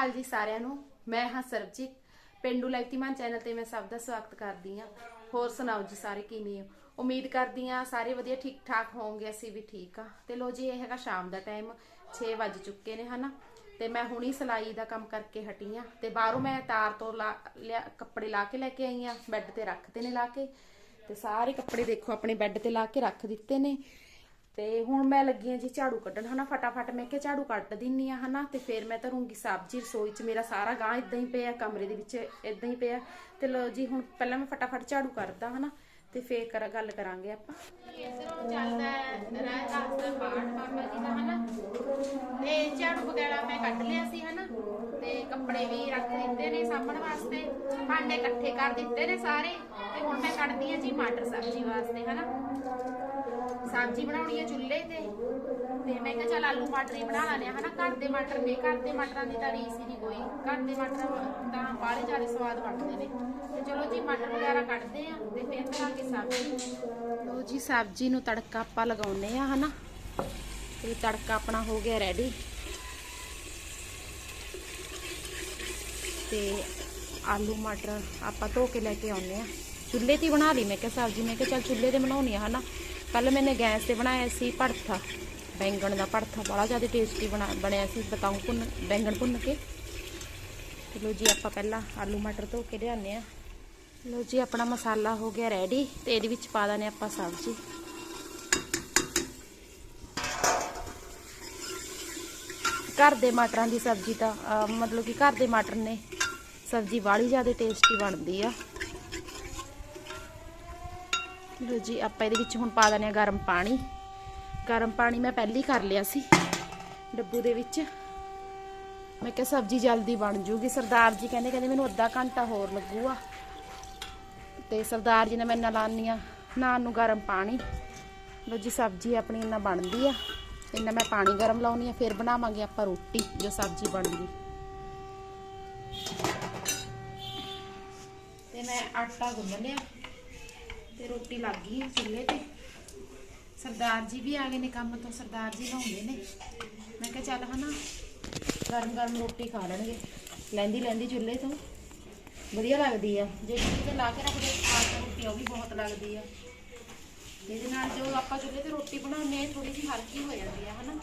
ਅਕਾਲ ਜੀ ਸਾਰਿਆਂ ਨੂੰ। ਮੈਂ ਹਾਂ ਸਰਬਜੀਤ। ਪਿੰਡੂ ਲਾਈਵਤੀਮਾਨ ਚੈਨਲ ਤੇ ਮੈਂ ਸਭ ਦਾ ਸਵਾਗਤ ਕਰਦੀ ਹਾਂ। ਹੋਰ ਸੁਣਾਓ ਜੀ ਸਾਰੇ ਕਿਵੇਂ ਹੋ? ਉਮੀਦ ਕਰਦੀ ਹਾਂ ਸਾਰੇ ਵਧੀਆ ਠੀਕ ਠਾਕ ਹੋਵੋਗੇ, ਅਸੀਂ ਵੀ ਠੀਕ ਆ ਤੇ ਲੋ ਜੀ, ਇਹ ਹੈਗਾ ਸ਼ਾਮ ਦਾ ਟਾਈਮ। 6 ਵੱਜ ਚੁੱਕੇ ਨੇ, ਹਨਾ? ਤੇ ਮੈਂ ਹੁਣੀ ਸਿਲਾਈ ਦਾ ਕੰਮ ਕਰਕੇ ਹਟੀ ਆ ਤੇ ਬਾਹਰੋਂ ਮੈਂ ਤਾਰ ਤੋਂ ਲਾ, ਲਿਆ, ਕੱਪੜੇ ਲਾ ਕੇ ਲੈ ਕੇ ਆਈ ਆ ਬੈੱਡ ਤੇ ਰੱਖਦੇ ਨੇ ਲਾ ਕੇ। ਤੇ ਸਾਰੇ ਕੱਪੜੇ ਦੇਖੋ, ਆਪਣੇ ਬੈੱਡ ਤੇ ਲਾ ਕੇ ਰੱਖ ਦਿੱਤੇ ਨੇ। ਤੇ ਹੁਣ ਮੈਂ ਲੱਗੀ ਆ ਜੀ ਝਾੜੂ ਕੱਢਣ, ਹਨਾ, ਫਟਾਫਟ ਮੈਂ ਕਿਹਾ ਝਾੜੂ ਕੱਢ ਦਿੰਨੀ ਆ, ਹਨਾ, ਤੇ ਫਿਰ ਮੈਂ ਧਰੂੰਗੀ ਸਬਜ਼ੀ, ਰਸੋਈ 'ਚ ਮੇਰਾ ਸਾਰਾ ਗਾਂ ਇਦਾਂ ਹੀ ਪਿਆ, ਕਮਰੇ ਦੇ ਵਿੱਚ ਇਦਾਂ ਹੀ ਪਿਆ, ਤੇ ਲੋ ਜੀ ਹੁਣ ਪਹਿਲਾਂ ਮੈਂ ਫਟਾਫਟ ਝਾੜੂ ਕਰਦਾ, ਹਨਾ, ਤੇ ਫੇਰ ਕਰ, ਗੱਲ ਕਰਾਂਗੇ ਆਪਾਂ। ਚੱਲਦਾ ਰਾਤ ਦਾ ਪਾਠ ਬਾਬਾ ਜੀ ਦਾ, ਹਨਾ, ਤੇ ਝਾੜੂ ਵਗੈਰਾ ਮੈਂ ਕੱਢ ਲਿਆ ਸੀ, ਹਨਾ, ਤੇ ਕੱਪੜੇ ਵੀ ਰੱਖ ਦਿੱਤੇ ਨੇ ਸਾਂਭਣ ਵਾਸਤੇ, ਭਾਂਡੇ ਇਕੱਠੇ ਕਰ ਦਿੱਤੇ ਨੇ ਸਾਰੇ, ਤੇ ਹੁਣ ਮੈਂ ਕੱਢਦੀ ਆ ਜੀ ਮਟਰ ਸਬਜ਼ੀ ਵਾਸਤੇ, ਹਨਾ। ਸਬਜ਼ੀ ਬਣਾਉਣੀ ਹੈ ਚੁੱਲ੍ਹੇ ਤੇ। ਤੇ ਮੈਂ ਕਿਹਾ ਚੱਲ ਆਲੂ ਮਟਰ ਹੀ ਬਣਾ ਲੈਣੇ ਆ। ਹਨਾ, ਘਰ ਦੇ ਮਟਰ ਨੇ, ਘਰ ਦੇ ਮਟਰਾਂ ਦੀ ਤਾਂ ਰੀਸ ਹੀ ਨਹੀਂ ਕੋਈ। ਘਰ ਦੇ ਮਟਰ ਤਾਂ ਬਾਹਲੇ ਜ਼ਿਆਦਾ ਸਵਾਦ ਬਣਦੇ ਨੇ। ਤੇ ਚਲੋ ਜੀ, ਮਟਰ ਵਗੈਰਾ ਕੱਢਦੇ ਆ ਤੇ ਫਿਰ ਬਣਾਉਂਗੇ ਸਬਜ਼ੀ। ਲੋ ਜੀ, ਸਬਜ਼ੀ ਨੂੰ ਤੜਕਾ ਆਪਾਂ ਲਗਾਉਨੇ ਆ, ਹਨਾ। ਤੇ ਤੜਕਾ ਆਪਣਾ ਹੋ ਗਿਆ ਰੈਡੀ ਤੇ ਆਲੂ ਮਟਰ ਆਪਾਂ ਧੋ ਕੇ ਲੈ ਕੇ ਆਉਨੇ ਆ। ਚੁੱਲ੍ਹੇ ਤੇ ਬਣਾ ਲਈ, ਮੈਂ ਕਿਹਾ ਸਬਜ਼ੀ। ਮੈਂ ਕਿਹਾ ਚੱਲ ਚੁੱਲ੍ਹੇ ਤੇ ਬਣਾਉਣੀ ਆ, ਹਨਾ। ਕੱਲ ਮੈਨੇ ਗੈਸ ਤੇ ਬਣਾਇਆ ਸੀ ਭੜਥਾ। ਬੈਂਗਣ ਦਾ ਭੜਥਾ ਬੜਾ ਜ਼ਿਆਦਾ ਟੇਸਟੀ ਬਣਾ, ਬਣਿਆ ਸੀ ਬਤਾਉ ਭੁੰਨ, ਬੈਂਗਣ ਭੁੰਨ ਕੇ। ਚਲੋ ਜੀ ਆਪਾਂ ਪਹਿਲਾਂ ਆਲੂ ਮਟਰ ਧੋ ਕੇ ਲਿਆਨੇ ਆ ਲੋ ਜੀ ਆਪਣਾ ਮਸਾਲਾ ਹੋ ਗਿਆ ਰੈਡੀ ਤੇ ਇਹਦੇ ਵਿੱਚ ਪਾ ਦਾਨੇ ਆਪਾਂ ਸਬਜ਼ੀ। ਘਰ ਦੇ ਮਟਰਾਂ ਦੀ ਸਬਜ਼ੀ ਤਾਂ ਮਤਲਬ ਕਿ ਘਰ ਦੇ ਮਟਰ ਨੇ। ਸਬਜ਼ੀ ਬਾਲੀ ਜ਼ਿਆਦਾ ਟੇਸਟੀ ਬਣਦੀ ਆ। ਲੋ ਜੀ, ਆਪਾਂ ਇਹਦੇ ਵਿੱਚ ਹੁਣ ਪਾ ਦਨੇ ਆ ਗਰਮ ਪਾਣੀ। ਗਰਮ ਪਾਣੀ ਮੈਂ ਪਹਿਲੀ ਕਰ ਲਿਆ ਸੀ, ਡੱਬੂ ਦੇ ਵਿੱਚ। ਮੈਂ ਕਿਹਾ ਸਬਜ਼ੀ ਜਲਦੀ ਬਣ ਜੂਗੀ। ਸਰਦਾਰ ਜੀ ਕਹਿੰਦੇ ਕਹਿੰਦੇ ਮੈਨੂੰ ਅੱਧਾ ਘੰਟਾ ਹੋਰ ਲੱਗੂਗਾ। ਤੇ ਸਰਦਾਰ ਜੀ ਨੇ ਮੈਂ ਨਾਲ ਲਾਨੀ ਆ, ਨਾਨ ਨੂੰ ਗਰਮ ਪਾਣੀ। ਲੋ ਜੀ, ਸਬਜ਼ੀ ਆਪਣੀ ਇੰਨਾ ਬਣਦੀ ਆ। ਇੰਨਾ ਮੈਂ ਪਾਣੀ ਗਰਮ ਲਾਉਣੀ ਆ, ਫਿਰ ਬਣਾਵਾਂਗੇ ਆਪਾਂ ਰੋਟੀ, ਜੋ ਸਬਜ਼ੀ ਬਣ ਗਈ ਤੇ ਮੈਂ ਆਟਾ ਗੁੰਨ ਲਿਆ। ਤੇ ਰੋਟੀ ਲੱਗ ਗਈ ਚੁੱਲ੍ਹੇ ਤੇ। ਸਰਦਾਰ ਜੀ ਵੀ ਆ ਗਏ ਨੇ ਕੰਮ ਤੋਂ ਸਰਦਾਰ ਜੀ ਲਾਉਂਦੇ ਨੇ। ਮੈਂ ਕਿਹਾ ਚੱਲ ਹਨਾ ਗਰਮ ਗਰਮ ਰੋਟੀ ਖਾ ਲੈਣਗੇ। ਲੈਂਦੀ ਲੈਂਦੀ ਚੁੱਲ੍ਹੇ ਤੋਂ। ਵਧੀਆ ਲੱਗਦੀ ਆ। ਜੇ ਚੁੱਲ੍ਹੇ ਤੇ ਲਾ ਕੇ ਰੱਖਦੇ ਆਟਾ ਰੋਟੀ ਉਹ ਵੀ ਬਹੁਤ ਲੱਗਦੀ ਆ। ਇਹਦੇ ਨਾਲ ਜੋ ਆਪਾਂ ਚੁੱਲ੍ਹੇ ਤੇ ਰੋਟੀ ਬਣਾਉਂਦੇ ਆ ਥੋੜੀ ਜਿਹੀ ਹਲਕੀ ਹੋ ਜਾਂਦੀ ਆ ਹਨਾ।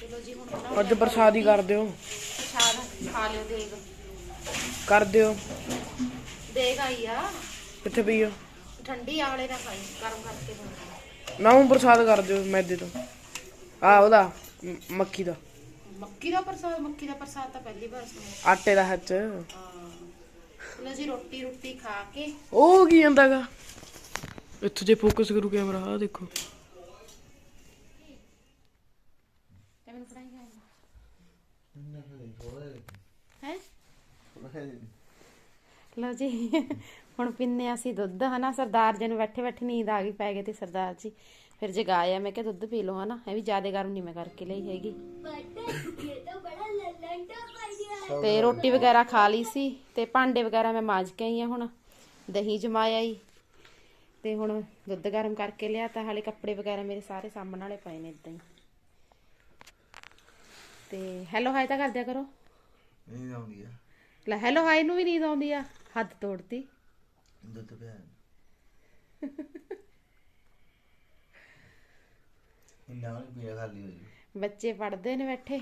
ਚਲੋ ਜੀ ਹੁਣ ਬਣਾਓ ਅੱਜ ਪ੍ਰਸਾਦੀ ਕਰ ਦਿਓ। ਪ੍ਰਸ਼ਾਦ ਖਾ ਲਿਓ ਦੇਗ। ਕਰ ਦਿਓ। ਦੇਗ ਆਈ ਆ। ਕਿੱਥੇ ਪਈ ਆ? ਠੰਡੀ ਆ ਵਾਲੇ ਨਾ ਖਾਈ ਗਰਮ ਕਰਕੇ ਬਣਾਉਣੀ ਨਾ ਹੁਣ ਪ੍ਰਸਾਦ ਕਰ ਦਿਓ ਮੈਦੇ ਤੋਂ। ਆ ਉਹਦਾ ਮ- ਮੱਕੀ ਦਾ। ਮੱਕੀ ਦਾ ਪ੍ਰਸਾਦ ਮੱਕੀ ਦਾ ਪ੍ਰਸਾਦ ਤਾਂ ਪਹਿਲੀ ਵਾਰ ਸੁਣਿਆ। ਆਟੇ ਦਾ ਹੱਥ। ਹਾਂ। ਲੋ ਜੀ ਰੋਟੀ ਰੋਟੀ ਖਾ ਕੇ ਉਹ ਕੀ ਜਾਂਦਾਗਾ ਇੱਥੇ ਜੇ ਫੋਕਸ ਕਰੂ ਕੈਮਰਾ ਆ ਦੇਖੋ। ਤੇ ਮੈਨੂੰ ਫੜਾਈ ਹੈ? ਲੋ ਜੀ। ਹੁਣ ਪਿੰਨੇ ਅਸੀਂ ਦੁੱਧ, ਹਨਾ? ਸਰਦਾਰ ਜੀ ਨੂੰ ਬੈਠੇ ਬੈਠੇ ਨੀਂਦ ਆ ਗਈ, ਪੈ ਗਏ ਤੇ ਸਰਦਾਰ ਜੀ ਫਿਰ ਜਗਾਇਆ ਮੈਂ ਕਿਹਾ ਦੁੱਧ ਪੀ ਲਓ, ਹਨਾ? ਇਹ ਵੀ ਜ਼ਿਆਦਾ ਗਰਮ ਨਹੀਂ ਮੈਂ ਕਰਕੇ ਲਈ ਹੈਗੀ। ਤੇ ਰੋਟੀ ਵਗੈਰਾ ਖਾ ਲਈ ਸੀ ਤੇ ਭਾਂਡੇ ਵਗੈਰਾ ਮੈਂ ਮਾਂਜ ਕੇ ਆਈ ਆ ਹੁਣ, ਦਹੀਂ ਜਮਾਇਆ ਈ। ਤੇ ਹੁਣ ਦੁੱਧ ਗਰਮ ਕਰਕੇ ਲਿਆ ਤਾਂ ਹਾਲੇ ਕੱਪੜੇ ਵਗੈਰਾ ਮੇਰੇ ਸਾਰੇ ਸਾਂਭਣ ਵਾਲੇ ਪਏ ਨੇ ਇਦਾਂ ਹੀ ਤੇ ਹੈਲੋ ਹਾਈ ਤਾਂ ਕਰ ਕਰੋ। ਨਹੀਂ ਆਉਂਦੀ ਆ। ਲੈ ਹੈਲੋ ਹਾਈ ਨੂੰ ਵੀ ਨੀਂਦ ਆਉਂਦੀ ਆ। ਹੱਦ ਤੋੜਤੀ। ਦੁੱਧ ਪਿਆ ਇੰਨਾ ਵੀ ਪੀਆ ਖਾਲੀ ਹੋ ਜੀ ਬੱਚੇ ਪੜਦੇ ਨੇ ਬੈਠੇ।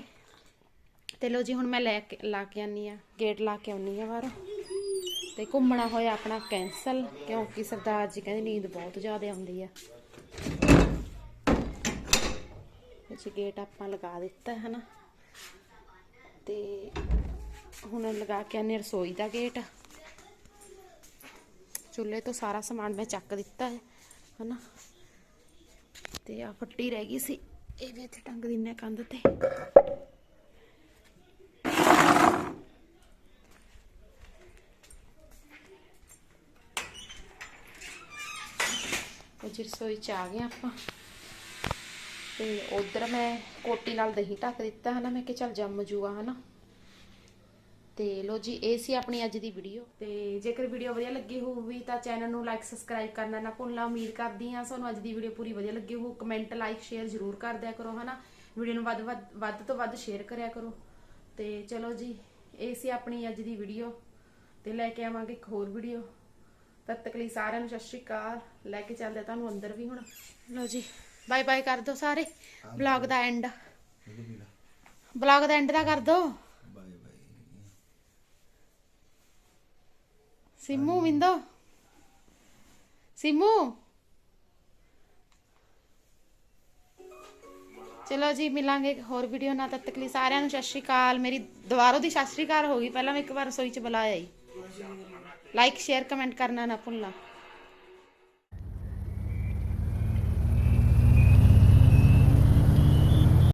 ਤੇ ਲੋ ਜੀ ਹੁਣ ਮੈਂ ਲੈ ਕੇ ਲਾ ਕੇ ਆਨੀ ਆ ਗੇਟ ਲਾ ਕੇ ਆਉਣੀ ਆ ਬਾਹਰ। ਤੇ ਘੁੰਮਣਾ ਹੋਇਆ ਆਪਣਾ ਕੈਨਸਲ ਕਿਉਂਕਿ ਸਰਦਾਰ ਜੀ ਕਹਿੰਦੇ ਨੀਂਦ ਬਹੁਤ ਜ਼ਿਆਦਾ ਆਉਂਦੀ ਆ। ਵਿੱਚ ਗੇਟ ਆਪਾਂ ਲਗਾ ਦਿੱਤਾ ਹੈ ਹਨਾ। ਤੇ ਹੁਣ ਲਗਾ ਕੇ ਆਨੇ ਰਸੋਈ ਦਾ ਗੇਟ। ਚੁੱਲ੍ਹੇ ਤੋਂ ਸਾਰਾ ਸਮਾਨ ਮੈਂ ਚੱਕ ਦਿੱਤਾ ਹੈ, ਹਨਾ? ਤੇ ਆ ਫੱਟੀ ਰਹਿ ਗਈ ਸੀ। ਇਹ ਵੀ ਇੱਥੇ ਟੰਗ ਦਿੰਨੇ ਆ ਕੰਧ ਤੇ। ਉਹ ਜੀ ਰਸੋਈ ਚ ਆ ਗਏ ਆਪਾਂ। ਤੇ ਉਧਰ ਮੈਂ ਕੋਟੀ ਨਾਲ ਦਹੀਂ ਢੱਕ ਦਿੱਤਾ, ਹਨਾ? ਮੈਂ ਕਿ ਚੱਲ ਜੰਮ ਜੂਗਾ, ਹਨਾ? ਤੇ ਲੋ ਜੀ ਇਹ ਸੀ ਆਪਣੀ ਅੱਜ ਦੀ ਵੀਡੀਓ ਤੇ ਜੇਕਰ ਵੀਡੀਓ ਵਧੀਆ ਲੱਗੀ ਹੋਊਗੀ ਤਾਂ ਚੈਨਲ ਨੂੰ ਲਾਈਕ ਸਬਸਕ੍ਰਾਈਬ ਕਰਨਾ ਨਾ ਭੁੱਲਣਾ। ਉਮੀਦ ਕਰਦੀ ਹਾਂ ਤੁਹਾਨੂੰ ਅੱਜ ਦੀ ਵੀਡੀਓ ਪੂਰੀ ਵਧੀਆ ਲੱਗੀ ਹੋਊ। ਕਮੈਂਟ ਲਾਈਕ ਸ਼ੇਅਰ ਜ਼ਰੂਰ ਕਰ ਦਿਆ ਕਰੋ ਹਨਾ? ਵੀਡੀਓ ਨੂੰ ਵੱਧ ਵੱਧ ਤੋਂ ਵੱਧ ਸ਼ੇਅਰ ਕਰਿਆ ਕਰੋ। ਤੇ ਚਲੋ ਜੀ ਇਹ ਸੀ ਆਪਣੀ ਅੱਜ ਦੀ ਵੀਡੀਓ ਤੇ ਲੈ ਕੇ ਆਵਾਂਗੇ ਇੱਕ ਹੋਰ ਵੀਡੀਓ ਤਦ ਤੱਕ ਲਈ ਸਾਰਿਆਂ ਨੂੰ ਸਤਿ ਸ਼੍ਰੀ ਅਕਾਲ। ਲੈ ਕੇ ਚੱਲਦੇ ਆ ਤੁਹਾਨੂੰ ਅੰਦਰ ਵੀ ਹੁਣ। ਲੋ ਜੀ ਬਾਏ ਬਾਏ ਕਰ ਦਿਓ ਸਾਰੇ। ਬਲੌਗ ਦਾ ਐਂਡ ਬਲੌਗ ਦਾ ਐਂਡ ਦਾ ਕਰ ਦਿਓ ਬਾਏ ਬਾਏ ਸਿੰਮੂ ਵਿੰਦੋ ਸਿੰਮੂ ਚਲੋ ਜੀ ਮਿਲਾਂਗੇ ਇੱਕ ਹੋਰ ਵੀਡੀਓ ਨਾਲ। ਤਦ ਤੱਕ ਲਈ ਸਾਰਿਆਂ ਨੂੰ ਸਤਿ ਸ਼੍ਰੀ ਅਕਾਲ। ਮੇਰੀ ਦੁਬਾਰੋਂ ਦੀ ਸਤਿ ਸ਼੍ਰੀ ਅਕਾਲ ਹੋ ਗਈ। ਪਹਿਲਾਂ ਮੈਂ ਇੱਕ ਵਾਰ ਰਸੋਈ ਚ ਬੁਲਾਇਆ ਹੀ ਲਾਈਕ ਸ਼ੇਅਰ ਕਮੈਂਟ ਕਰਨਾ ਨਾ ਭੁੱਲਣਾ।